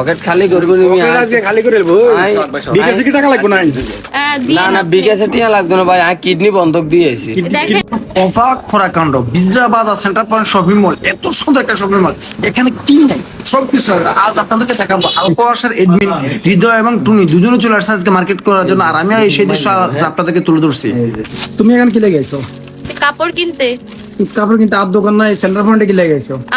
Pocket খালি করব আজকে খালি করে বিকাশে কি টাকা লাগবে না? না না বিকাশে টিয়া লাগতো না ভাই। আমি কিডনি বন্ধক অবাক কাণ্ড সেন্টার পয়েন্ট শপিং মল এত সুন্দর একটা শপিং মল এখানে কি নাই? সবকিছু। আজ আপনাদেরকে দেখাবো। আলকোয়াসের এডমিন হৃদয় এবং টুনি দুজনে চলে আসছে আজকে মার্কেট করার জন্য। আর আমি সেই দৃশ্য আপনাদেরকে তুলে ধরছি। তুমি এখানে কি লেগেছো কাপড় কিনতে। কাপড় কিন্তু আর দোকান নাই সেন্টার পয়েন্টে কি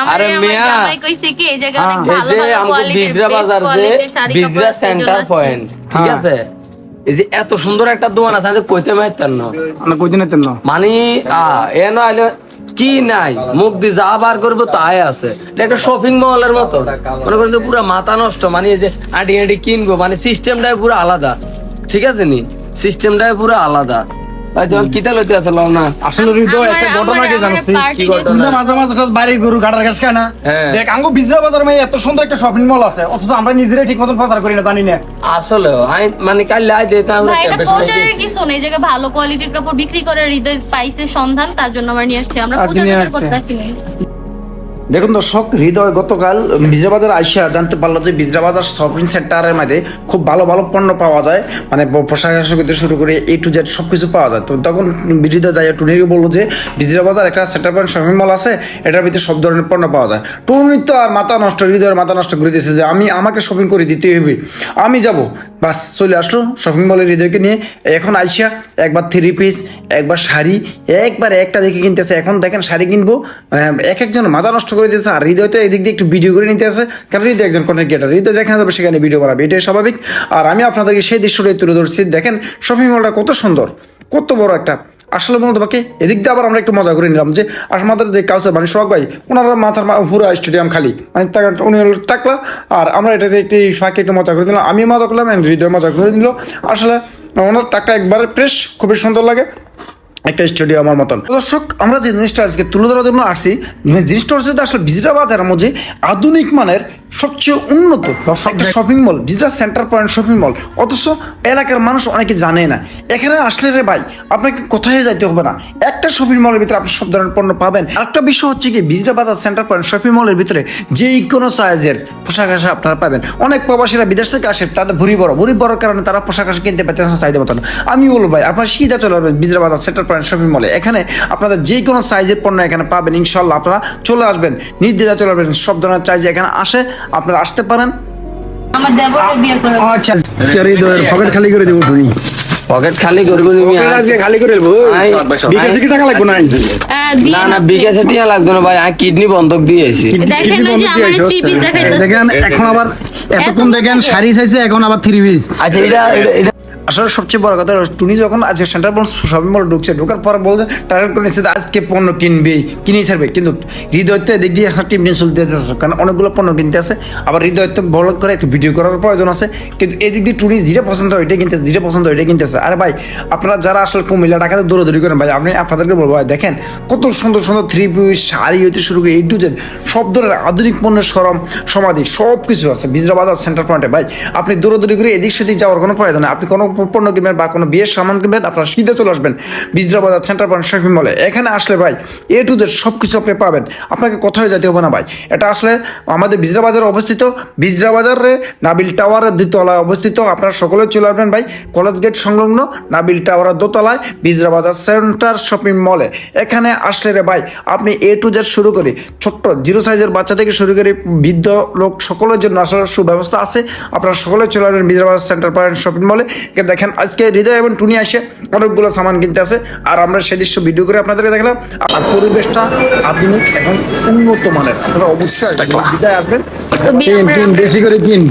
আরে মিয়া। জামাই কইছে কি এই জায়গায় অনেক ভালো ভালো কোয়ালিটির বিজরা বাজার যে বিজরা সেন্টার পয়েন্ট ঠিক হ্যাঁ। আছে? এই যে এত সুন্দর একটা দোকান আছে আমি কইতে মাইতাম না। দিনের তেন মানে আ, এ নইলে কি নাই? মুখ দিয়ে যা বার করব তাই আছে। একটা শপিং মলের মতো মনে করেন যে পুরো মাথা নষ্ট মানে এই যে আটি আটি কিনবো মানে সিস্টেমটাই পুরো আলাদা। ঠিক আছে নি? সিস্টেমটাই পুরো আলাদা। কিতা লইতে আসলাম না? আসলে হৃদয় একটা ঘটনা কি জানিস কি ঘটনা? মাঝে মাঝে বাড়ি গরু গাড়ার ঘাস খায় না। হ্যাঁ। দেখ আঙ্গো বিজরা বাজার এত সুন্দর একটা শপিং মল আছে অথচ আমরা নিজেরাই ঠিক মতন প্রচার করি না জানি না। আসলে আমি মানে কাল লাই আমরা কিছু নেই এই জায়গায় ভালো কোয়ালিটির কাপড় বিক্রি করে হৃদয় পাইছে সন্ধান তার জন্য আমরা নিয়ে আসছি। আমরা। করতে দেখুন দর্শক, হৃদয় গতকাল বিজরা বাজার আইসা জানতে পারল যে বিজরা বাজার শপিং সেন্টারের মধ্যে খুব ভালো ভালো পণ্য পাওয়া যায়। মানে পোশাক আশাক শুরু করে এ টু জেড সব কিছু পাওয়া যায়। তো তখন হৃদয় যাই টুনিকে বলল যে বিজরা বাজার একটা সেন্টার পয়েন্ট শপিং মল আছে, এটার ভিতরে সব ধরনের পণ্য পাওয়া যায়। টুনি তো আর মাথা নষ্ট, হৃদয়ের মাথা নষ্ট করে দিয়েছে যে আমি আমাকে শপিং করে দিতে হবে। আমি যাব। বাস চলে আসলো শপিং মলের হৃদয়কে নিয়ে। এখন আইসা একবার থ্রি পিস একবার শাড়ি, একবার একটা দেখে কিনতেছে। এখন দেখেন শাড়ি কিনবো এক একজন মাথা নষ্ট করে দিতেছে আর হৃদয় তো এদিক দিয়ে একটু ভিডিও করে নিতে আছে। কারণ হৃদয় একজন কন্টেন্ট ক্রিয়েটার হৃদয় যেখানে যাবে সেখানে ভিডিও বানাবে, এটাই স্বাভাবিক। আর আমি আপনাদেরকে সেই দৃশ্যটাই তুলে ধরছি। দেখেন শপিং মলটা কত সুন্দর, কত বড় একটা। আসলে বলতে বাকি এদিক দিয়ে আবার আমরা একটু মজা করে নিলাম যে আমাদের যে কাউসার মানে সোহাগ ভাই, ওনারা মাথার পুরো স্টেডিয়াম খালি। মানে উনি টাকলা, আর আমরা এটাতে একটু ফাঁকে একটু মজা করে দিলাম আমি মজা করলাম হৃদয় মজা করে দিল আসলে ওনার টাকটা একবারে ফ্রেশ খুবই সুন্দর লাগে। একটা স্টুডিও আমার মতন। দর্শক আমরা যে জিনিসটা আজকে তুলে ধরার জন্য আসছি জিনিসটা হচ্ছে আসলে বিজরা বাজার মধ্যে আধুনিক মানের সবচেয়ে উন্নত একটা শপিং মল বিজরা সেন্টার পয়েন্ট শপিং মল অথচ এলাকার মানুষ অনেকে জানে না। এখানে আসলে রে ভাই আপনাকে কোথায় যাইতে হবে না? একটা শপিং মলের ভিতরে আপনি সব ধরনের পণ্য পাবেন। আরেকটা বিষয় হচ্ছে কি বিজরা বাজার সেন্টার পয়েন্ট শপিং মলের ভিতরে যে কোনো সাইজের পোশাক আশাক আপনারা পাবেন। অনেক প্রবাসীরা বিদেশ থেকে আসে তাদের ভুরি বড়। ভুরি বড় কারণে তারা পোশাক আশাক কিনতে পারতেছে না চাইতে মতন। আমি বলব ভাই আপনার সিধা চলে আসবেন বিজরা বাজার সেন্টার পয়েন্ট শপিং মলে। এখানে আপনাদের যে কোনো সাইজের পণ্য এখানে পাবেন ইনশাল্লাহ আপনারা চলে আসবেন। নির্দ্বিধা চলে আসবেন সব ধরনের চাইজ এখানে আসে আপনারা আসতে পারেন। আমার দেবরে বিয়ে করে আচ্ছা পকেট খালি করে দেবো তুমি পকেট খালি করব তুমি আজকে খালি করে দেবো বিকাশে কি টাকা লাগবে না? না না বিকাশে টিয়া লাগতো না ভাই। আমি কিডনি বন্ধক দিয়েছি দেখেন ওই যে আমার থ্রি পিস দেখেন। এখন আবার এতক্ষণ দেখেন দেখে। শাড়ি চাইছে এখন আবার থ্রি পিস আচ্ছা এটা আসলে সবচেয়ে বড় কথা টুনি যখন আজকে সেন্টার পয়েন্ট শপিং মল ঢুকছে, ঢোকার পর বলছে টার্গেট করে নিচ্ছে আজকে পণ্য কিনবে, কিনেই ছাড়বে। কিন্তু হৃদয়তে দিক দিয়ে একটা টিম নিয়ে চলতে কারণ অনেকগুলো পণ্য কিনতে আছে। আবার হৃদয়তে বড় করে একটু ভিডিও করার প্রয়োজন আছে। কিন্তু এদিক দিয়ে টুনি যেটা পছন্দ হয় ওইটাই কিনতেছে, যেটা পছন্দ ওইটাই কিনতেছে। আরে ভাই, আপনারা যারা আসলে কুমিল্লা টাকাতে দৌড়াদৌড়ি করেন, ভাই আপনি আপনাদেরকে বলব, ভাই, দেখেন কত সুন্দর সুন্দর থ্রি পিস শাড়ি হইতে শুরু করে এই টু জেড সব ধরনের আধুনিক পণ্যের সরম, সমাধি সব কিছু আছে বিজরা বাজার সেন্টার পয়েন্টে ভাই, আপনি দৌড়াদৌড়ি করে এদিক সেদিক যাওয়ার কোনো প্রয়োজন নেই। আপনি কোনো পণ্য কিনবেন বা কোনো বিয়ের সামান কিনবেন, আপনারা সিধে চলে আসবেন। বিজরা বাজার সেন্টার পয়েন্ট শপিং মলে এখানে আসলে ভাই এ টু জেড সব কিছু আপনি পাবেন। আপনাকে কোথায় যেতে হবে না ভাই? এটা আসলে আমাদের বিজরা বাজারে অবস্থিত। বিজরা বাজারে নাবিল টাওয়ারের দ্বিতলায় অবস্থিত। আপনারা সকলে চলে আসবেন ভাই, কলেজ গেট সংলগ্ন নাবিল টাওয়ারের দোতলায় বিজরা বাজার সেন্টার শপিং মলে এখানে আসলে রে ভাই, আপনি এ টু জেড শুরু করে। ছোট্ট, জিরো সাইজের বাচ্চা থেকে শুরু করে। বৃদ্ধ লোক সকলের জন্য আসলে সুব্যবস্থা আছে। আপনারা সকলে চলে আসবেন বিজরা বাজার সেন্টার পয়েন্ট শপিং মলে দেখেন আজকে হৃদয় এবং টুনি আসে অনেকগুলো সামান কিনতে আসে আর আমরা সেই দৃশ্য ভিডিও করে আপনাদেরকে দেখলাম। আর পরিবেশটা আধুনিক এবং উন্নত মানের। আপনারা অবশ্যই হৃদয় আসবেন। বেশি করে কিন।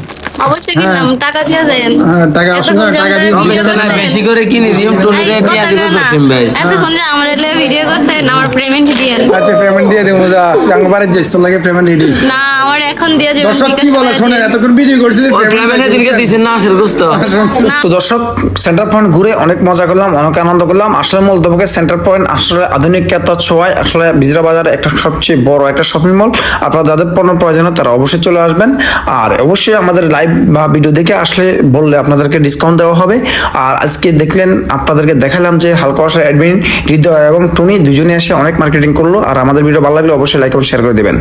অবশ্যই কিনলাম টাকা দিয়ে দেন। টাকা অসুবিধা টাকা দিয়ে ভিডিও সমস্যা নাই, করছেন। বেশি করে কিনি দিম টুনি এই টিয়া দিব না। ভাই। এতক্ষণ যে আমার এলে ভিডিও করছেন আমার পেমেন্ট দিয়েন আচ্ছা পেমেন্ট দিয়ে দেবো যা চাঙ্গবারের যাইস তোর লাগে পেমেন্ট রেডি না আমার এখন দিয়ে যাবেন দর্শক কি বলে করে এতক্ষণ ভিডিও করছি ওই দিনকে দিছেন না আসল গোস্ত। তো দর্শক সেন্টার পয়েন্ট ঘুরে অনেক মজা করলাম অনেক আনন্দ করলাম। আসলে মূলতপক্ষে সেন্টার পয়েন্ট আসলে আধুনিকতা ছোঁয়ায় আসলে বিজরা বাজার একটা সবচেয়ে বড় একটা শপিং মল আপনারা যাদের পণ্য প্রয়োজন তারা অবশ্যই চলে আসবেন। আর অবশ্যই আমাদের লাইভ বা ভিডিও দেখে আসলে বললে আপনাদেরকে ডিসকাউন্ট দেওয়া হবে। আর আজকে দেখলেন, আপনাদেরকে দেখালাম যে হালকা আসার অ্যাডমিন হৃদয় এবং টুনি দুজনে এসে অনেক মার্কেটিং করল। আর আমাদের ভিডিও ভালো লাগলে অবশ্যই লাইক এবং শেয়ার করে দেবেন।